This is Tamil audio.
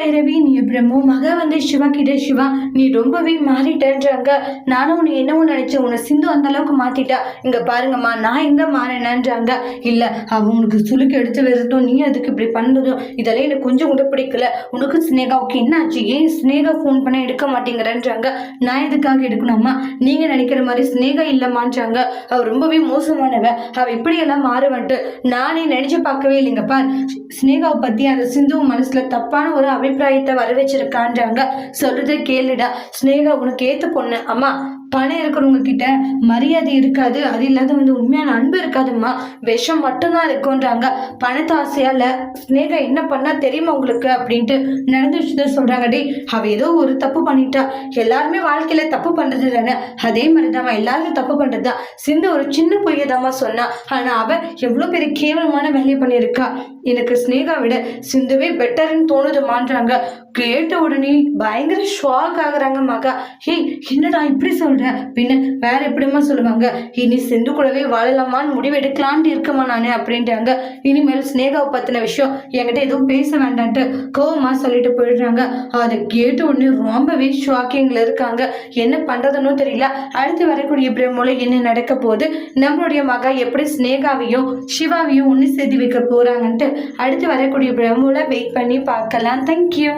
பைரவி நீ பிரம்மு மகா வந்து சிவா கிட்ட சிவா நீ ரொம்பவே மாறிட்டேன்றாங்க. நானும் உன்னை என்னவோ நினைச்சேன் உன்னை சிந்து அந்த அளவுக்கு மாத்திட்டா. இங்க பாருங்கம்மா நான் எங்க மாறினேன்றாங்க. இல்ல அவங்களுக்கு உனக்கு சுளுக்கு எடுத்து வருதும் நீ அதுக்கு இப்படி பண்ணதும் இதெல்லாம் எனக்கு கொஞ்சம் கூட பிடிக்கல. உனக்கு ஸ்னேகாவுக்கு என்ன ஆச்சு ஏன் ஸ்னேகா ஃபோன் பண்ண எடுக்க மாட்டேங்கிறேன்றாங்க. நான் எதுக்காக எடுக்கணும்மா? நீங்க நினைக்கிற மாதிரி ஸ்னேகா இல்லம்மான்றாங்க. அவ ரொம்பவே மோசமானவ. அவ இப்படியெல்லாம் மாறுவன்ட்டு நானே நினைச்சு பார்க்கவே இல்லைங்க. பார் ஸ்னேகாவை பத்தி அந்த சிந்து மனசுல தப்பான ஒரு அபிப்பிராயத்தை வர வச்சிருக்கான்றாங்க சொல்றத கேளுடா. ஸ்னேகா உனக்கு ஏத்த பொண்ணு. அம்மா பணம் இருக்கிறவங்க கிட்ட மரியாதை இருக்காது அது இல்லாத வந்து உண்மையான அன்பு இருக்காதும்மா. விஷம் மட்டும்தான் இருக்குன்றாங்க. பணத்தை ஆசையால ஸ்னேகா என்ன பண்ணா தெரியுமா உங்களுக்கு அப்படின்ட்டு நடந்துச்சு விஷயத்த சொல்றாங்க. டே அவ ஏதோ ஒரு தப்பு பண்ணிட்டா. எல்லாருமே வாழ்க்கையில தப்பு பண்றது தானே. அதே மாதிரிதாம்மா எல்லாருமே தப்பு பண்றதுதான். சிந்து ஒரு சின்ன பொய்யதாம்மா சொன்னா. ஆனா அவ எவ்வளவு பெரிய கேவலமான வேலையை பண்ணியிருக்கா. எனக்கு ஸ்னேகா விட சிந்துவே பெட்டர்னு தோணுதுமான்றாங்க. கேட்ட உடனே பயங்கர ஷாக் ஆகுறாங்க மகா. ஹேய் என்னடா இப்படி சொல்ற? பின்ன வேற எப்படிம்மா சொல்லுவாங்க? இனி சிந்து கூடவே வாழலாமான்னு முடிவு எடுக்கலான்ட்டு இருக்கமா நான் அப்படின்றாங்க இனிமேல் ஸ்னேகாவை பத்தின விஷயம் என்கிட்ட எதுவும் பேச வேண்டான்ட்டு கோவமாக சொல்லிட்டு போயிடுறாங்க. அதை கேட்ட உடனே ரொம்பவே ஷாக்கிங்ல இருக்காங்க. என்ன பண்ணுறதுன்னு தெரியல. அடுத்து வரக்கூடிய பிரம்மோல என்ன நடக்க போகுது? நம்மளுடைய மகா எப்படி ஸ்னேகாவையும் சிவாவையும் ஒன்று சேர்த்து வைக்க போறாங்கன்ட்டு அடுத்து வரக்கூடிய பிரம்மோல வெயிட் பண்ணி பார்க்கலாம். தேங்க்யூ